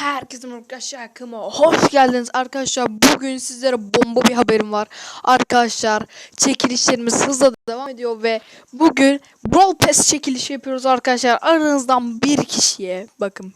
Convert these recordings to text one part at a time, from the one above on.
Herkese arkadaşlar kanalıma hoş geldiniz arkadaşlar. Bugün sizlere bomba bir haberim var. Arkadaşlar çekilişlerimiz hızla devam ediyor ve bugün Brawl Pass çekilişi yapıyoruz arkadaşlar. Aranızdan bir kişiye bakın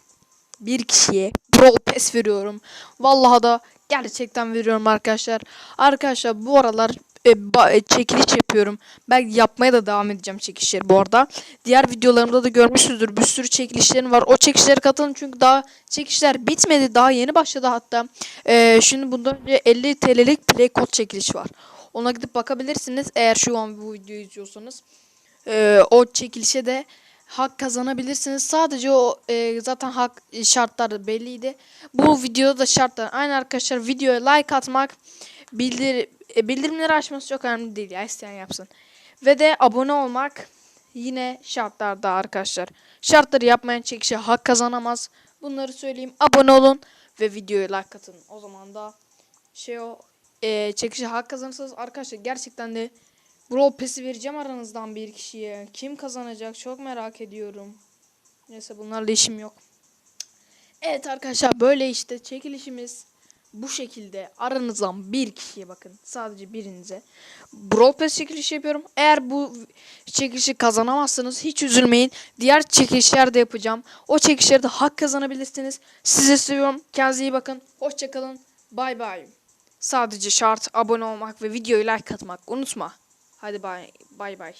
bir kişiye Brawl Pass veriyorum. Vallahi da gerçekten veriyorum arkadaşlar. Arkadaşlar bu aralar e, e, çekiliş yapıyorum. Ben yapmaya da devam edeceğim çekilişleri bu arada. Diğer videolarımda da görmüşsünüzdür. Bir sürü çekilişlerim var. O çekilişlere katılın çünkü daha çekilişler bitmedi. Daha yeni başladı hatta. E, şimdi bundan önce 50 TL'lik play kod çekilişi var. Ona gidip bakabilirsiniz eğer şu an bu videoyu izliyorsanız. E, o çekilişe de hak kazanabilirsiniz. Sadece o e, zaten hak e, şartları belliydi. Bu videoda da şartlar aynı arkadaşlar. Videoya like atmak, bildir e, bildirimleri açması çok önemli değil ya isteyen yapsın. Ve de abone olmak yine şartlarda arkadaşlar. Şartları yapmayan çekişe hak kazanamaz. Bunları söyleyeyim. Abone olun ve videoya like atın. O zaman da şey o e, çekişe hak kazanırsanız arkadaşlar gerçekten de Brawl Pass'i vereceğim aranızdan bir kişiye. Kim kazanacak çok merak ediyorum. Neyse bunlarla işim yok. Evet arkadaşlar böyle işte çekilişimiz bu şekilde aranızdan bir kişiye bakın sadece birinize Brawl Pass çekilişi yapıyorum. Eğer bu çekilişi kazanamazsanız hiç üzülmeyin. Diğer çekilişler de yapacağım. O çekilişlerde hak kazanabilirsiniz. Sizi seviyorum. Kendinize iyi bakın. Hoşçakalın. Bay bay. Sadece şart abone olmak ve videoyu like atmak. Unutma. Hadi bay bay.